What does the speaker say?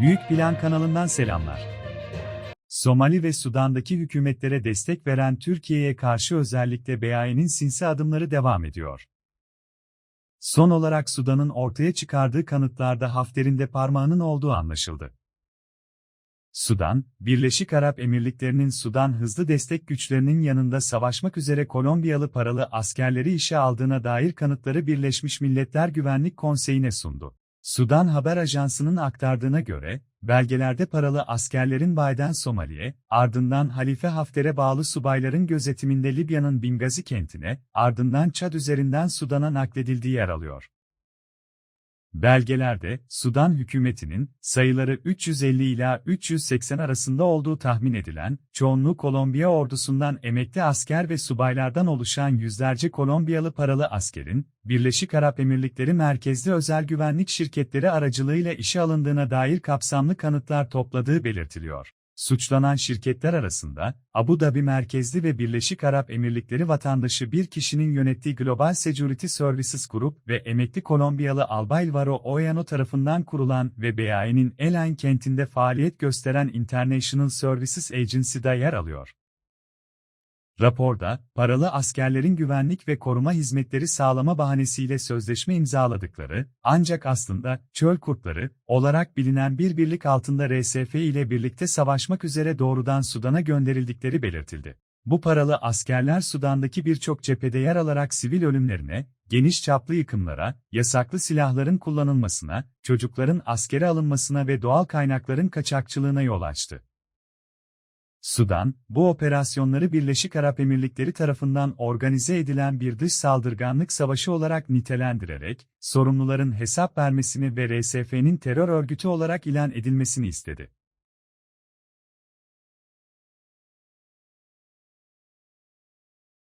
Büyük Plan kanalından selamlar. Somali ve Sudan'daki hükümetlere destek veren Türkiye'ye karşı özellikle BAE'nin sinsi adımları devam ediyor. Son olarak Sudan'ın ortaya çıkardığı kanıtlarda Hafter'in de parmağının olduğu anlaşıldı. Sudan, Birleşik Arap Emirlikleri'nin Sudan hızlı destek güçlerinin yanında savaşmak üzere Kolombiyalı paralı askerleri işe aldığına dair kanıtları Birleşmiş Milletler Güvenlik Konseyi'ne sundu. Sudan Haber Ajansı'nın aktardığına göre, belgelerde paralı askerlerin Bay'den Somali'ye, ardından Halife Hafter'e bağlı subayların gözetiminde Libya'nın Bingazi kentine, ardından Çad üzerinden Sudan'a nakledildiği yer alıyor. Belgelerde, Sudan hükümetinin, sayıları 350 ila 380 arasında olduğu tahmin edilen, çoğunluğu Kolombiya ordusundan emekli asker ve subaylardan oluşan yüzlerce Kolombiyalı paralı askerin, Birleşik Arap Emirlikleri merkezli özel güvenlik şirketleri aracılığıyla işe alındığına dair kapsamlı kanıtlar topladığı belirtiliyor. Suçlanan şirketler arasında, Abu Dhabi merkezli ve Birleşik Arap Emirlikleri vatandaşı bir kişinin yönettiği Global Security Services Group ve emekli Kolombiyalı Albayvaro Oyano tarafından kurulan ve BAE'nin El Ain kentinde faaliyet gösteren International Services Agency'da yer alıyor. Raporda, paralı askerlerin güvenlik ve koruma hizmetleri sağlama bahanesiyle sözleşme imzaladıkları, ancak aslında çöl kurtları olarak bilinen bir birlik altında RSF ile birlikte savaşmak üzere doğrudan Sudan'a gönderildikleri belirtildi. Bu paralı askerler Sudan'daki birçok cephede yer alarak sivil ölümlerine, geniş çaplı yıkımlara, yasaklı silahların kullanılmasına, çocukların askere alınmasına ve doğal kaynakların kaçakçılığına yol açtı. Sudan, bu operasyonları Birleşik Arap Emirlikleri tarafından organize edilen bir dış saldırganlık savaşı olarak nitelendirerek, sorumluların hesap vermesini ve RSF'nin terör örgütü olarak ilan edilmesini istedi.